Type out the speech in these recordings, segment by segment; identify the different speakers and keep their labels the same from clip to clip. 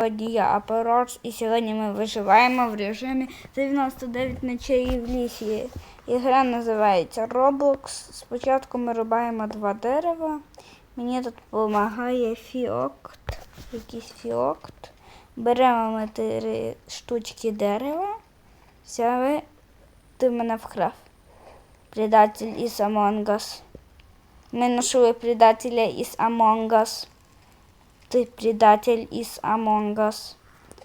Speaker 1: Сьогодні я і сьогодні ми виживаємо в режимі 99 ночей в лісі. Ігра називається Roblox. Спочатку ми рубаємо два дерева. Мені тут допомагає фіокт. Якийсь фіокт. Беремо ми три штучки дерева. Взяли. Ти мене вкрав. Предатель із Among Us. Ми знайшли предателя із Among Us. Ты предатель из Among Us.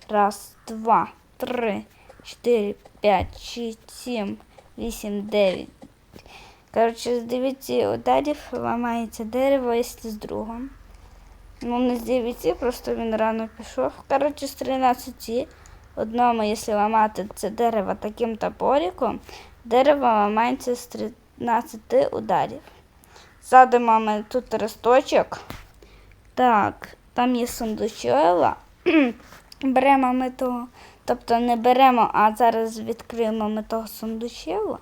Speaker 1: Раз, два, три, чотири, п'ять, шість, сім, вісім, дев'ять. Коротше, з дев'яти ударів ламається дерево, якщо з другом. Ну, не з дев'яти, просто він рано пішов. Коротше, з 13 одному, якщо ламати це дерево таким топориком, дерево ламається з 13 ударів. Садимо ми тут росточок. Так, там є сундучок. беремо ми того. Тобто не беремо, а зараз відкриємо ми того сундучила.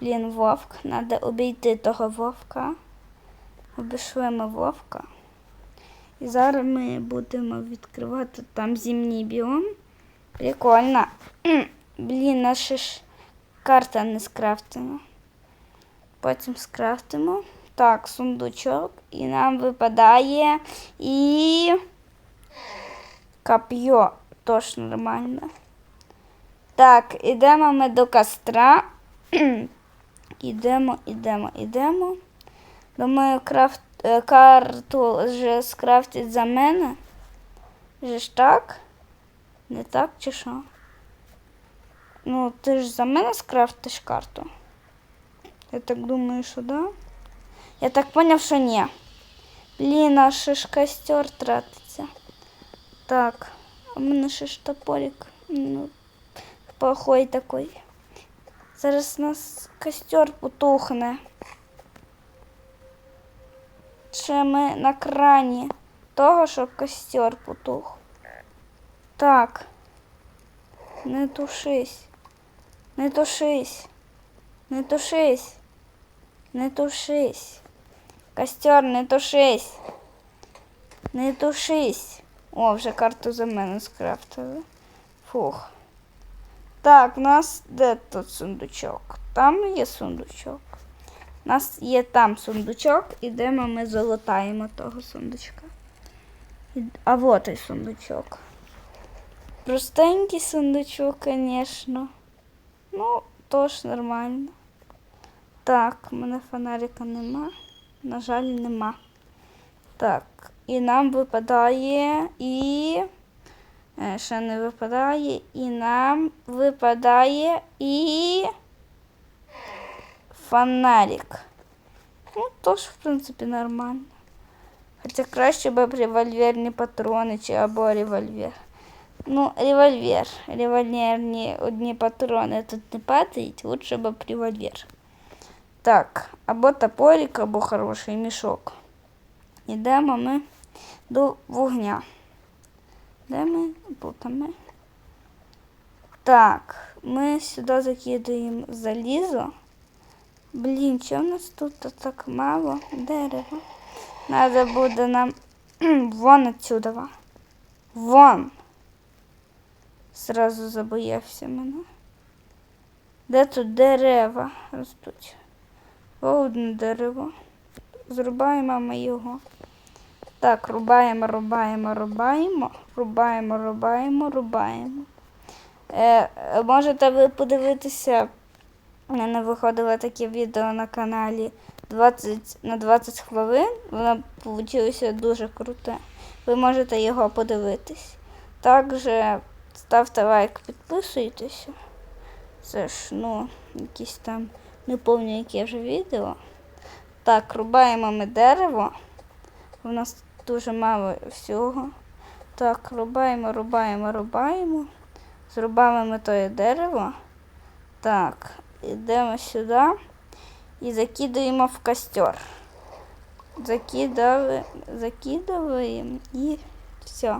Speaker 1: Блін, вовк. Треба обійти того вовка. Обійшли ми вовка. І зараз ми будемо відкривати там зимній біом. Прикольно. Блін, наша ж карта не скрафтена. Потім скрафтимо. Так, сундучок. І нам випадає і коп'є. Тож нормально. Так, ідемо ми до костра. ідемо, ідемо, ідемо. Думаю, крафт, е, карту вже скрафтить за мене. Же ж так? Не так чи що? Ну, ти ж за мене скрафтиш карту? Я так думаю, що да. Я так поняв, що ні. Блін, а ще ж костер тратиться. Так, а у мене ще ж топорик. Ну, плохой такой. Зараз у нас костер потухне. Ще ми на крані того, щоб костер потух. Так. Не тушись. Не тушись. Не тушись. Не тушись. Костер, не тушись. Не тушись. О, вже карту за мене скрафтили. Фух. Так, у нас де тут сундучок? Там є сундучок. У нас є там сундучок, ідемо ми золотаємо того сундучка. А вот і сундучок. Простенький сундучок, звісно. Ну, тож нормально. Так, у мене фонарика нема. На жаль, нема. Так, і нам випадає і. Е, Ще не випадає. І нам випадає і. Фонарик. Ну, тож, в принципі, нормально. Хоча краще б револьверні патрони чи або револьвер. Ну, револьвер. Револьверні одні патрони тут не падають, лучше б револьвер. Так, або топорик, або хороший мішок. Ідемо ми до вогня. Де ми? Тут ми. Так, ми сюди закидаємо залізо. Блін, чого в нас тут так мало дерева? Надо буде нам вон отсюда. Вон. Сразу забоявся мене. Де тут дерева ростуть? Одне дерево. Зрубаємо ми його. Так, рубаємо, рубаємо, рубаємо, рубаємо, рубаємо, рубаємо. Е, е, можете ви подивитися, у мене виходило таке відео на каналі 20, на 20 хвилин. Воно вийшло дуже круте. Ви можете його подивитись. Також ставте лайк, підписуйтеся. Це ж, ну, якісь там, не пам'ятаю, яке вже відео. Так, рубаємо ми дерево. У нас дуже мало всього. Так, рубаємо, рубаємо, рубаємо. Зрубаємо ми тоє дерево. Так, йдемо сюди і закидаємо в костер. Закидали, закидуємо і все.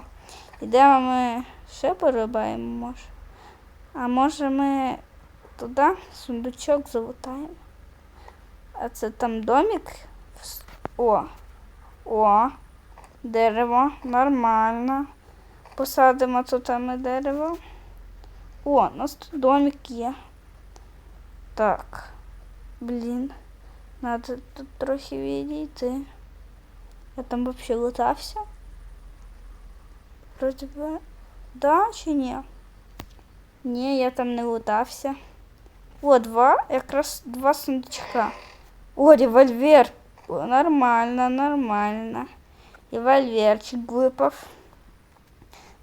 Speaker 1: Йдемо ми ще порубаємо, може. А може ми туди сундучок залутаємо. А це там домик. О, о, дерево, нормально. Посадимо тут ми дерево. О, у нас тут домик є. Так. Блін. Надо тут трохи відійти. Я там вообще лутався. Вроде би. Да чи ні? Ні, я там не лутався. О, два, якраз два сундучка. О, револьвер. О, нормально, нормально. Револьверчик випав.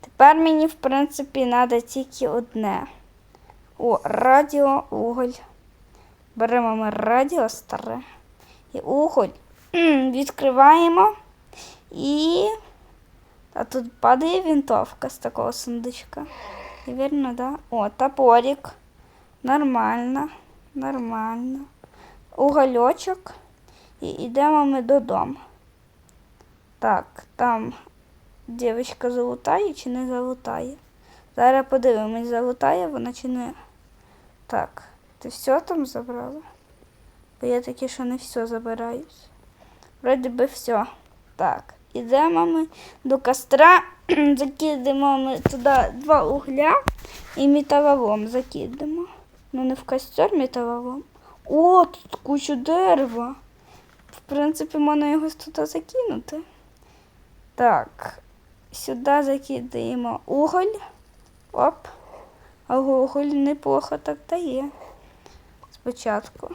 Speaker 1: Тепер мені, в принципі, треба тільки одне. О, радіо, уголь. Беремо ми радіо старе. І уголь. М, Відкриваємо. І. А тут падає винтовка з такого сундучка. І вірно, да? О, топорик. Нормально. Нормально. Угольочок. І йдемо ми додому. Так, там дівчинка залутає чи не залутає. Зараз подивимось, залутає вона чи не. Так, ти все там забрала? Бо я таки, що не все забираюсь. Вроді би все. Так, ідемо ми до костра, закидаємо ми туди два угля і металолом закидаємо. Ну не в костер металолом. О, тут кучу дерева. В принципі, можна його туди закинути. Так, сюди закидаємо уголь. Оп. А уголь неплохо так дає. Спочатку.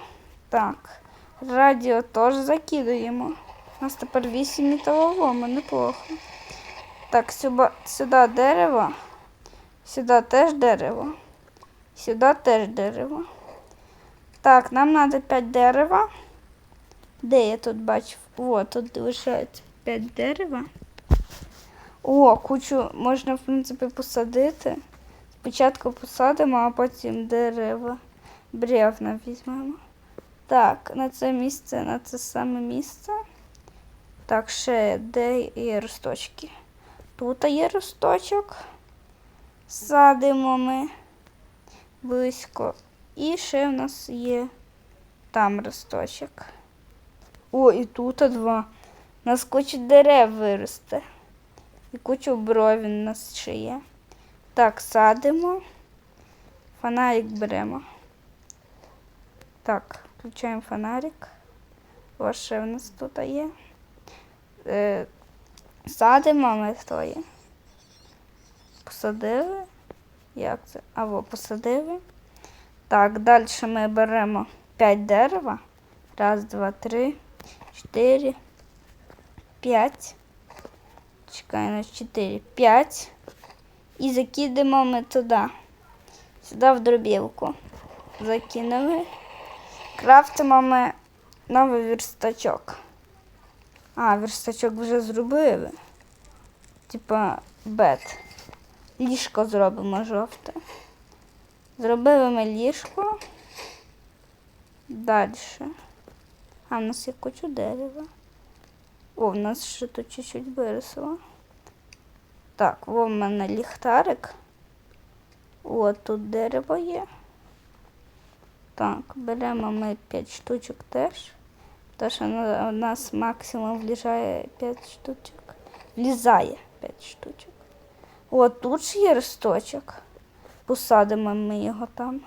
Speaker 1: Так. Радіо теж закидаємо. У нас тепер 8 металолому, неплохо. Так, сюди, сюди дерево. Сюди теж дерево. Сюди теж дерево. Так, нам треба 5 дерева. Де я тут бачив? О, тут лишається 5 дерева. О, кучу можна, в принципі, посадити. Спочатку посадимо, а потім дерева. Бревна візьмемо. Так, на це місце, на це саме місце. Так, ще де є росточки? Тут є росточок. Садимо ми близько. І ще в нас є там росточок. О, і тут два. У нас куча дерев виросте. І кучу бровін у нас ще є. Так, садимо. Фонарик беремо. Так, включаємо фонарик. Ось ще в нас тут є. Е, садимо ми твоє. Посадили. Як це? Або посадили. Так, далі ми беремо 5 дерева. Раз, два, три, чотири, п'ять. Чекай, на 4, 5. І закидемо ми туди. Сюди в дробілку. Закинули. Крафтимо ми новий верстачок. А, верстачок вже зробили. Типа бет. Ліжко зробимо жовте. Зробили ми ліжко. Далі. А в нас є кучу дерева. О, в нас ще тут чуть-чуть виросло. Так, в мене ліхтарик. О, тут дерево є. Так, беремо ми 5 штучок теж. Тому що у нас максимум влізає 5 штучок. Влізає 5 штучок. О, тут ж є росточок. Посадимо ми його там.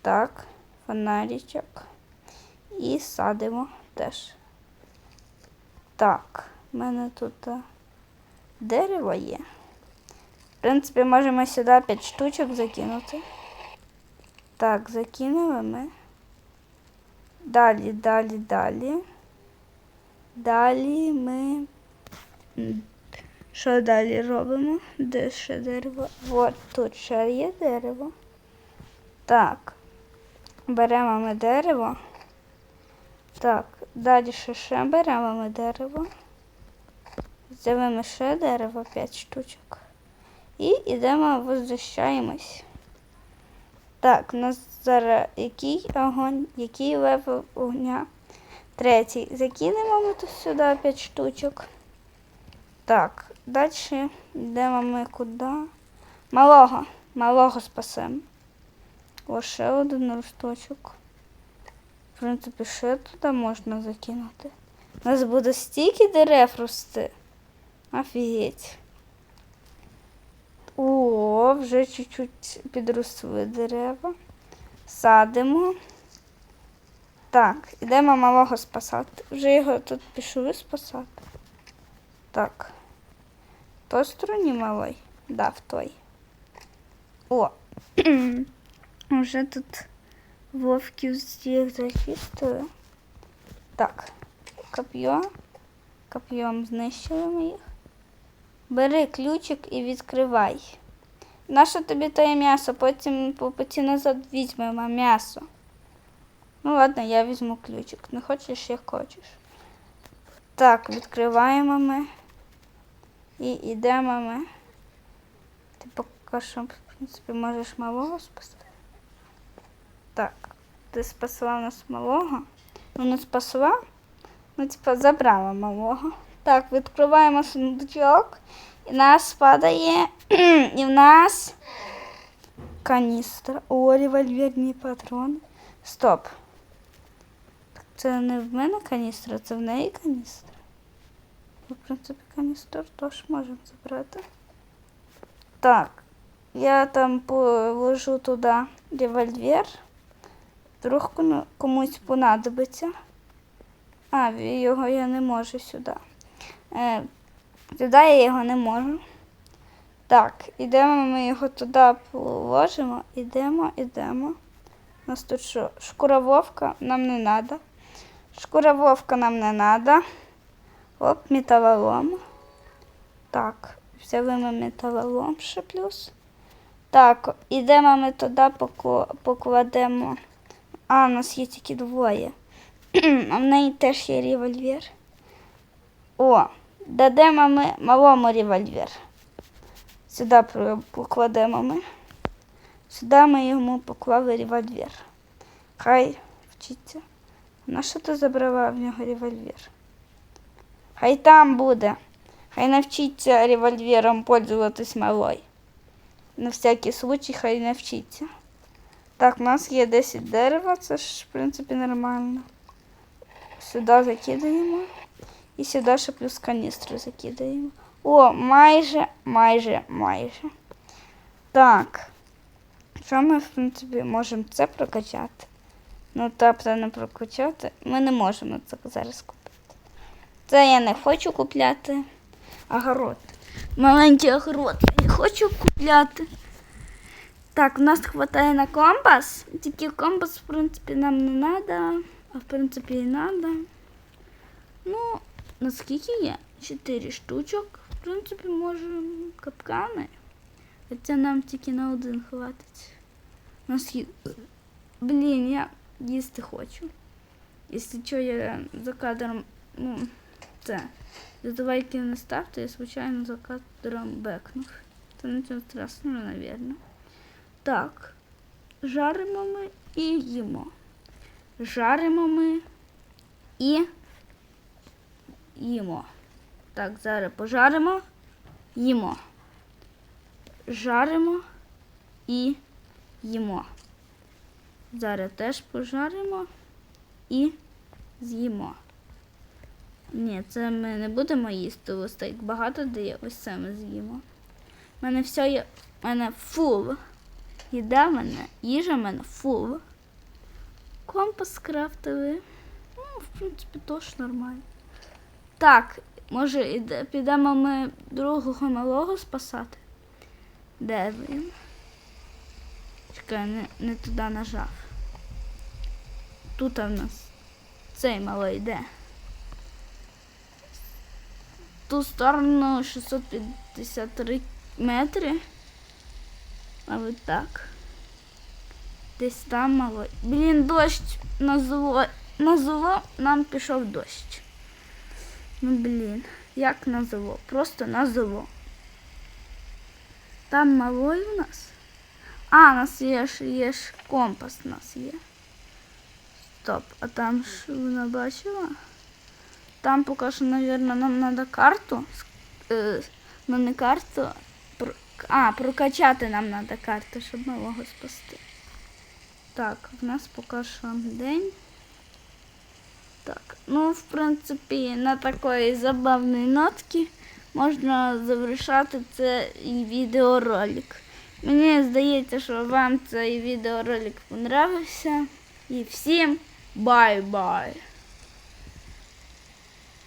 Speaker 1: Так, фонаричок. І садимо теж. Так, в мене тут дерево є. В принципі, можемо сюди 5 штучок закинути. Так, закинули ми. Далі, далі, далі. Далі ми. Що далі робимо? Де ще дерево? От тут ще є дерево. Так. Беремо ми дерево. Так, далі ще, беремо ми дерево. Взяли ще дерево 5 штучок. І йдемо, возвращаємось. Так, у нас зараз який огонь, який левел огня? Третій. Закинемо ми тут сюди 5 штучок. Так, далі йдемо ми куди? Малого. Малого спасемо. Ось ще один росточок. В принципі, ще туди можна закинути. У нас буде стільки дерев рости. Офігеть. О, вже чуть-чуть підросли дерева. Садимо. Так, ідемо малого спасати. Вже його тут пішли спасати. Так. Той стороні малий? Да, в той. О. Вже тут вовків всіх зачистили. Так. Коп'є. Коп'єм знищили ми їх. Бери ключик і відкривай. Нащо тобі те м'ясо? Потім по путі назад візьмемо м'ясо. Ну ладно, я візьму ключик. Не хочеш, як хочеш. Так, відкриваємо ми. І йдемо ми. Ти поки що, в принципі, можеш малого спасти. Так, ти спасла нас малого. Не спасла. Ну, типа, забрала малого. Так, відкриваємо сундучок. І нас падає. І в нас каністра. О, револьверні патрони. Стоп. Це не в мене каністра, це в неї каністра. В принципі, каністр теж можемо забрати. Так. Я там положу туди револьвер. Вдруг комусь понадобиться. А, його я не можу сюди. Е, туди я його не можу. Так, ідемо ми його туди положимо. Ідемо, ідемо. У нас тут що? Шкура вовка нам не треба. Шкура вовка нам не треба. Оп, металолом. Так, взяли ми металолом ще плюс. Так, ідемо ми туди покладемо. А, у нас є тільки двоє. А в неї теж є револьвер. О, дадемо ми малому револьвер. Сюди покладемо ми. Сюди ми йому поклали револьвер. Хай вчиться. На що ти забрала в нього револьвер? Хай там буде. Хай навчиться револьвером пользуватись малой. На всякий случай хай навчиться. Так, у нас є 10 дерева, це ж, в принципі, нормально. Сюди закидаємо. І сюди ще плюс каністру закидаємо. О, майже, майже, майже. Так. Що ми, в принципі, можемо це прокачати? Ну, тобто не прокачати. Ми не можемо це зараз купити. Це я не хочу купляти. Огород. Маленький огород я не хочу купляти. Так, у нас хватає на компас. Тільки компас, в принципі, нам не треба. А в принципі і треба. Ну, наскільки є? Чотири штучок. В принципі, можемо капкани. Хоча нам тільки на один хватить. У нас є... Блін, я їсти хочу. Якщо що, я за кадром, ну, Це. Задавайки не ставте, я случайно за кадром бекнув. Це нічого страшного, напевно. Так. Жаримо ми і їмо. Жаримо ми і їмо. Так, зараз пожаримо, їмо. Жаримо і їмо. Зараз теж пожаримо і з'їмо. Ні, це ми не будемо їсти. Ось так багато дає, ось це ми з'їмо. У мене все є. У мене фул. Їда мене, їжа в мене фул. Компас крафтовий. Ну, в принципі, теж нормально. Так, може, іде- підемо ми другого малого спасати? Де він? Чекай, не, не туди нажав. Тут в нас цей малий йде. Ту сторону 653 метри. А от так. Десь там малий. Блін, дощ на зло. На зло нам пішов дощ. Ну блін, як на зло? Просто на зло. Там малой у нас. А, у нас є ж є ж компас у нас є. Стоп, а там ж вона бачила? Там поки що, мабуть, нам треба карту. Е, ну не карту. Про- А, прокачати нам треба карту, щоб малого спасти. Так, в нас поки що день. Так, ну, в принципі, на такої забавної нотки можна завершати цей відеоролик. Мені здається, що вам цей відеоролик понравився. І всім бай-бай!